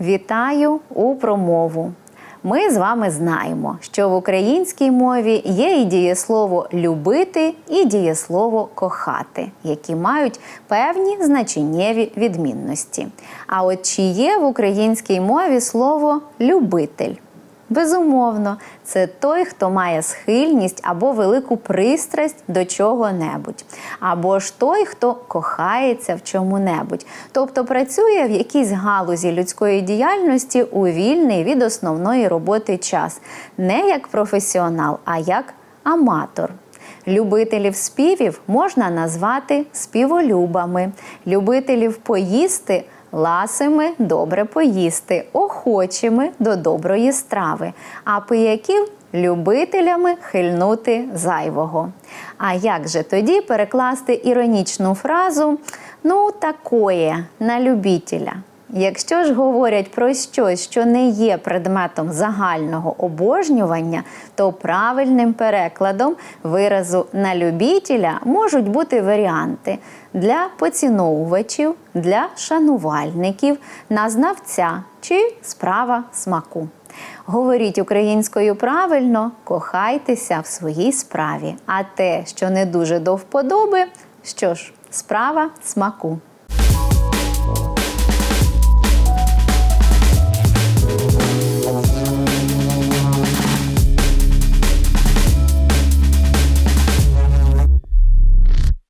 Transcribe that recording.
Вітаю у промову. Ми з вами знаємо, що в українській мові є і дієслово любити, і дієслово кохати, які мають певні значеннєві відмінності. А от чи є в українській мові слово любитель? Безумовно, це той, хто має схильність або велику пристрасть до чого-небудь, або ж той, хто кохається в чому-небудь, тобто працює в якійсь галузі людської діяльності у вільний від основної роботи час, не як професіонал, а як аматор. Любителів співів можна назвати співолюбами, любителів поїсти ласими добре поїсти, охочими до доброї страви, а пияків любителями хильнути зайвого. А як же тоді перекласти іронічну фразу ну такое на любітеля? Якщо ж говорять про щось, що не є предметом загального обожнювання, то правильним перекладом виразу на любітеля можуть бути варіанти для поціновувачів, для шанувальників, на знавця чи справа смаку. Говоріть українською правильно, кохайтеся в своїй справі. А те, що не дуже до вподоби, що ж, справа смаку.